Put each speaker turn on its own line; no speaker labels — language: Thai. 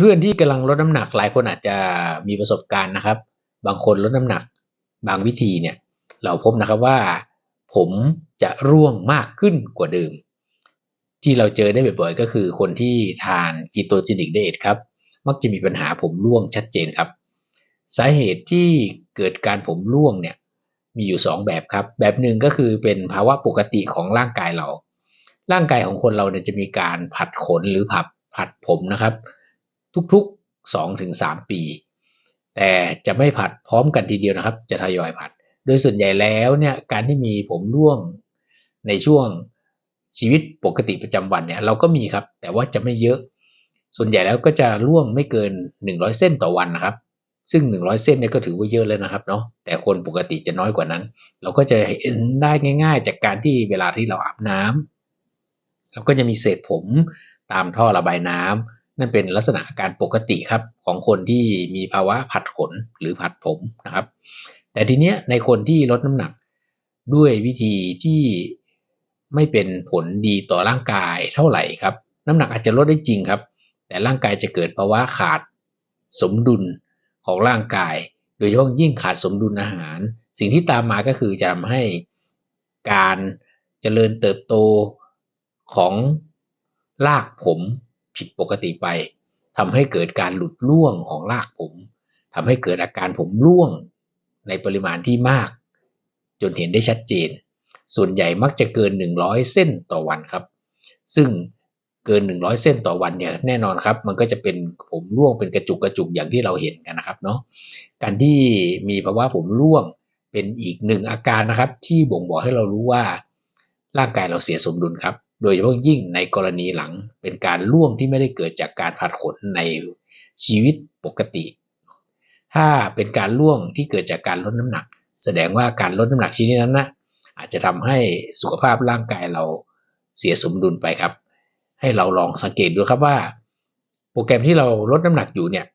เพื่อนๆที่กำลังลดน้ำหนักหลายคนอาจจะมีประสบการณ์นะครับ บางคนลดน้ำหนักบางวิธีเนี่ย เราพบนะครับว่า ผมจะร่วงมากขึ้นกว่าเดิม ที่เราเจอได้บ่อยๆก็คือคนที่ทานคีโตจินิกไดเอทครับ มักจะมีปัญหาผมร่วงชัดเจนครับ สาเหตุที่เกิดการผมร่วงเนี่ยมีอยู่ 2 แบบครับ แบบหนึ่งก็คือเป็นภาวะปกติของร่างกายเรา ร่างกายของคนเราเนี่ยจะมีการผัดขนหรือผัดผัดผมนะครับ ทุกๆ2-3ถึงปี แต่จะไม่ผัดพร้อมกันทีเดียวนะครับ จะทยอยผัด โดยส่วนใหญ่แล้วเนี่ยการที่มีผมร่วงในช่วงชีวิตปกติประจำวันเนี่ยเราก็มีครับ แต่ว่าจะไม่เยอะ ส่วนใหญ่แล้วก็จะร่วงไม่เกิน 100 เส้นต่อวันนะครับ ซึ่ง 100 เส้นเนี่ยก็ถือว่าเยอะแล้วนะครับเนาะแต่คนปกติจะน้อยกว่านั้น เราก็จะเห็นได้ง่าย ๆ จากการที่เวลาที่เราอาบน้ำเราก็จะมีเศษผมตามท่อระบายน้ำ นั่นเป็นลักษณะอาการปกติครับของคนที่มีภาวะผัดขนหรือผัดผมนะครับ แต่ทีเนี้ยในคนที่ลดน้ำหนักด้วยวิธีที่ไม่เป็นผลดีต่อร่างกายเท่าไหร่ครับ น้ำหนักอาจจะลดได้จริงครับ แต่ร่างกายจะเกิดภาวะขาดสมดุลของร่างกาย โดยเฉพาะยิ่งขาดสมดุลอาหาร สิ่งที่ตามมาก็คือจะทำให้การเจริญเติบโตของรากผม ผิดปกติไปทำให้เกิดการหลุดร่วงของรากผมทำให้เกิดอาการผมร่วงในปริมาณที่มาก จนเห็นได้ชัดเจน ส่วนใหญ่มักจะเกิน 100 เส้นต่อวันครับ ซึ่งเกิน 100 เส้นต่อวันเนี่ยแน่นอนครับ มันก็จะเป็นผมร่วงเป็นกระจุกกระจุกอย่างที่เราเห็นกันนะครับเนาะการที่มีภาวะผมร่วงเป็นอีกหนึ่งอาการนะครับ ที่บ่งบอกให้เรารู้ว่าร่างกายเราเสียสมดุลครับ โดยเฉพาะยิ่งในกรณีหลังเป็นการร่วงที่ไม่ได้เกิดจากการผัดขนในชีวิตปกติ ถ้าเป็นการร่วงที่เกิดจากการลดน้ำหนัก แสดงว่าการลดน้ำหนักชนิดนั้นนะอาจจะทำให้สุขภาพร่างกายเราเสียสมดุลไปครับ ให้เราลองสังเกตดูครับว่า โปรแกรมที่เราลดน้ำหนักอยู่เนี่ย